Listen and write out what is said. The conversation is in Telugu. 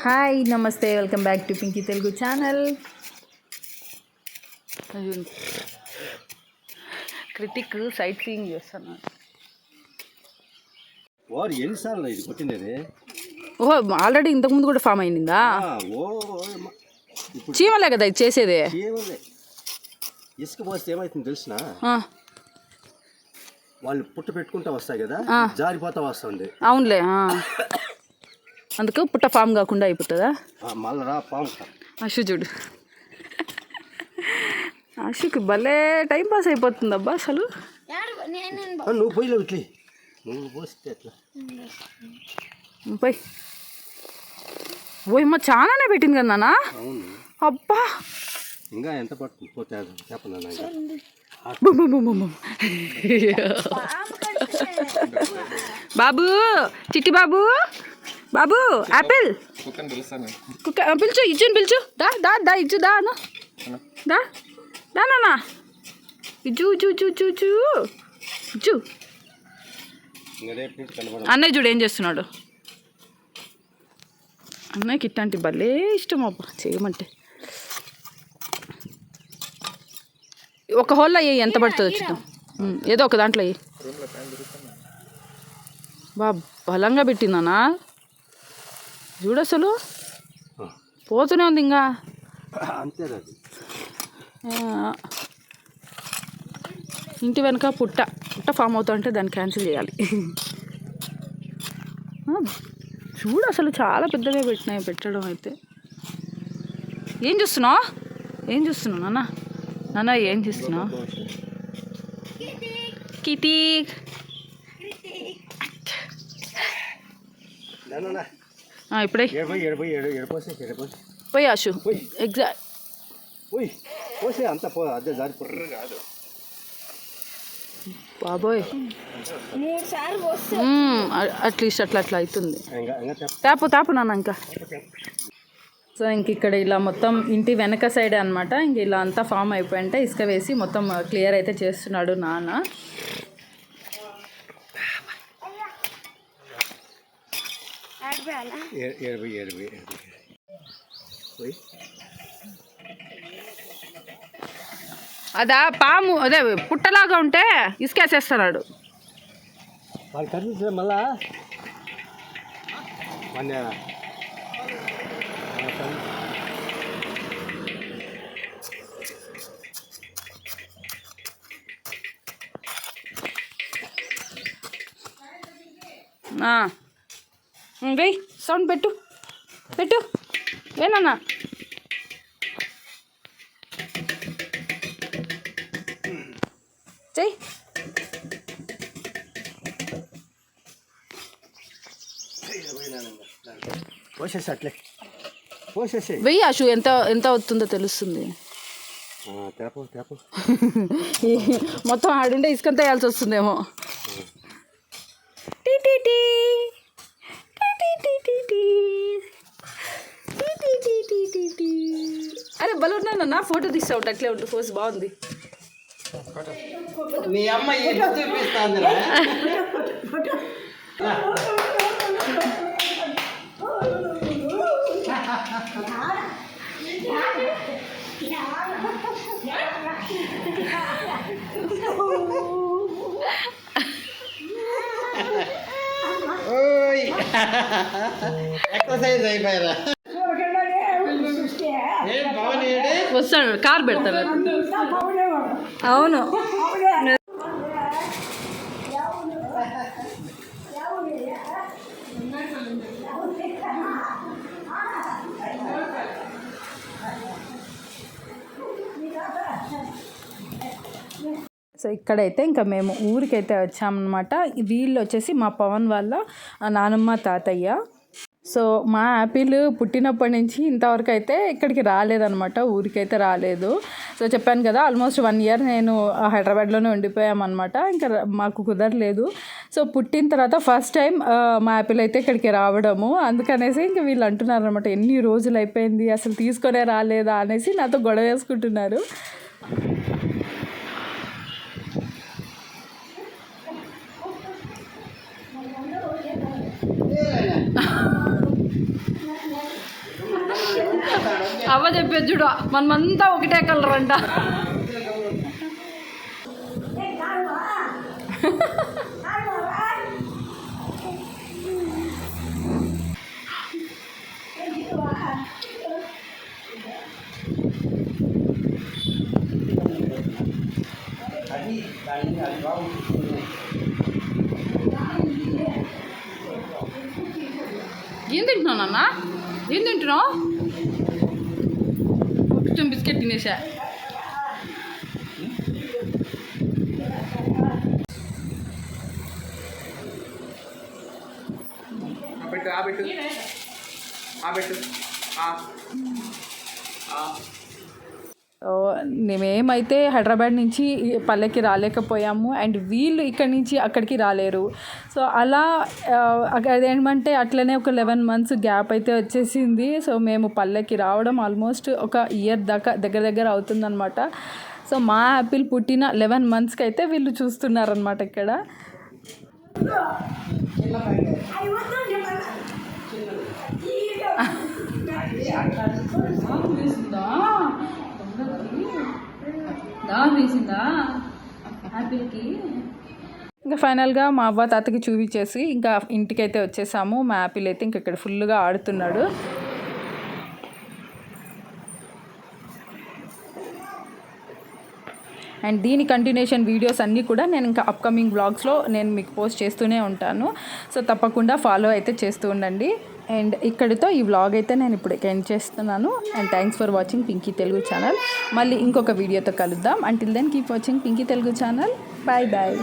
Hi namaste welcome back to Pinky Telugu channel. Critic sightseeing చేస్తున్నాడు వారు ఎన్నిసార్లు ఇది ఓహో ఆల్రెడీ ఇంతకుముందు కూడా ఫామ్ అయిందా? ఓ చీమలే కదా ఇది చేసేది? ఇసుక పోస్తే ఏమవుతుంది తెలిసిన? వాళ్ళు పుట్ట పెట్టుకుంటా వస్తాయి కదా జారిపోతా వస్తుంది. అవునులే ఆ. అందుకు పుట్ట ఫామ్ కాకుండా అయిపోతుందా? అషు చూడు. అషుకి భలే టైం పాస్ అయిపోతుంది అబ్బా అసలు. నువ్వు పోయిలేవు ఇట్లే. నువ్వు పోస్తే ఎట్లా? పోయి. ఓయమ్మ చాలానే పెట్టింది కదా నాన్న? అబ్బా. ఇంకా ఎంత చెప్పను. బాబు చిట్టి బాబు. బాబు యాపిల్ కుక్క పిలుచు ఇచ్చుని పిలుచు. దా దా దా ఇచ్చు దా అను దా దా నాన్న. ఇచ్చు ఇచ్చు ఇచ్చు ఇచ్చు ఇచ్చు. ఇచ్చు. అన్నయ్య చూడు ఏం చేస్తున్నాడు. అన్నయ్యకి ఇట్లాంటి భలే ఇష్టం అబ్బా చేయమంటే. ఒక హోల్లో అయ్యి ఎంత పడుతుందో చూద్దాం. ఏదో ఒక దాంట్లో అయ్యి బా బలంగా పెట్టిందనా చూడు అసలు. పోతూనే ఉంది ఇంకా. అంతే ఇంటి వెనక పుట్ట. పుట్ట ఫామ్ అవుతుంటే దాన్ని క్యాన్సిల్ చేయాలి. చూడు అసలు చాలా పెద్దగా పెట్టినాయి పెట్టడం అయితే. ఏం చూస్తున్నావు? ఏం చూస్తున్నావు నాన్న? నాన్న ఏం చూస్తున్నావు? ఆ, ఇప్పుడే. పోయి ఆశు ఎగ్జాక్ట్ పోయి పోసే అంత పో అదే జారిపోతుంది కాదు బాబోయ్. అట్లీస్ట్ అట్లా అట్లా అవుతుంది తాపు తాపు నాన్న ఇంకా. సో ఇంక ఇక్కడ ఇలా మొత్తం ఇంటి వెనక సైడ్ అనమాట ఇంక ఇలా అంతా ఫామ్ అయిపోయింటే ఇసుక వేసి మొత్తం క్లియర్ అయితే చేస్తున్నాడు నాన్న. ఏడిపోయి ఏడిపోయి పోయి. అదా పాము అదే పుట్టలాగా ఉంటే ఇసుకేసేస్తున్నాడు. వాళ్ళు మళ్ళా? ఆ. వెయ్ సౌండ్ పెట్టు. పెట్టు. ఏనన్నా చెయ్యి పోసేసి అట్లే. పోసేసి. వెయ్యి ఆశు ఎంత ఎంత అవుతుందో తెలుస్తుంది. తేపో తేపో మొత్తం ఆడుండే ఇసుకంతా వేయాల్సి వస్తుందేమో. ఫోటో తీస్తావు అట్లే ఉంటుంది ఫోజ్ బాగుంది మీ అమ్మ ఎట్లా చూపిస్తాందిరా ఓయ్ ఎక్సర్సైజ్ అయిపోయారా వస్తాడు కార్ పెడతాడు. అవును. సో ఇక్కడైతే ఇంకా మేము ఊరికైతే వచ్చామన్నమాట. వీళ్ళు వచ్చేసి మా పవన్ వాళ్ళ నానమ్మ తాతయ్య. సో మా యాపిల్ పుట్టినప్పటి నుంచి ఇంతవరకు అయితే ఇక్కడికి రాలేదనమాట ఊరికైతే రాలేదు. సో చెప్పాను కదా ఆల్మోస్ట్ వన్ ఇయర్ నేను హైదరాబాద్లోనే ఉండిపోయామన్నమాట ఇంకా మాకు కుదరలేదు. సో పుట్టిన తర్వాత ఫస్ట్ టైం మా యాపిల్ అయితే ఇక్కడికి రావడము. అందుకనేసి ఇంకా వీళ్ళు అంటున్నారు అనమాట ఎన్ని రోజులు అయిపోయింది అసలు తీసుకొనే రాలేదా అనేసి నాతో గొడవ వేసుకుంటున్నారు. అవ్వ చెప్పే చూడు మనమంతా ఒకటే కలర్ అంట. ఏం తింటున్నావు నాన్న? ఏం తింటున్నావు? కొంచెం బిస్కెట్ తినేసా ఆ పెట్టు ఆ మేమేమైతే హైదరాబాద్ నుంచి పల్లెకి రాలేకపోయాము అండ్ వీళ్ళు ఇక్కడి నుంచి అక్కడికి రాలేరు. సో అలా ఏమంటే అట్లనే ఒక లెవెన్ మంత్స్ గ్యాప్ అయితే వచ్చేసింది. సో మేము పల్లెకి రావడం ఆల్మోస్ట్ ఒక ఇయర్ దాకా దగ్గర దగ్గర అవుతుందన్నమాట. సో మా యాపిల్ పుట్టిన లెవెన్ మంత్స్కి అయితే వీళ్ళు చూస్తున్నారనమాట ఇక్కడ. ఇంకా ఫైనల్గా మా అవ్వ తాతకి చూపించేసి ఇంకా ఇంటికైతే వచ్చేసాము. మా యాపిల్ అయితే ఇంక ఇక్కడ ఫుల్గా ఆడుతున్నాడు. అండ్ దీని కంటిన్యూషన్ వీడియోస్ అన్నీ కూడా నేను ఇంకా అప్కమింగ్ బ్లాగ్స్లో నేను మీకు పోస్ట్ చేస్తూనే ఉంటాను. సో తప్పకుండా ఫాలో అయితే చేస్తూ ఉండండి. అండ్ ఇక్కడితో ఈ వ్లాగ్ అయితే నేను ఇప్పుడు ఎండ్ చేస్తున్నాను. And thanks for watching Pinky Telugu channel మళ్ళీ ఇంకొక వీడియోతో కలుద్దాం. Until then keep watching Pinky Telugu channel bye bye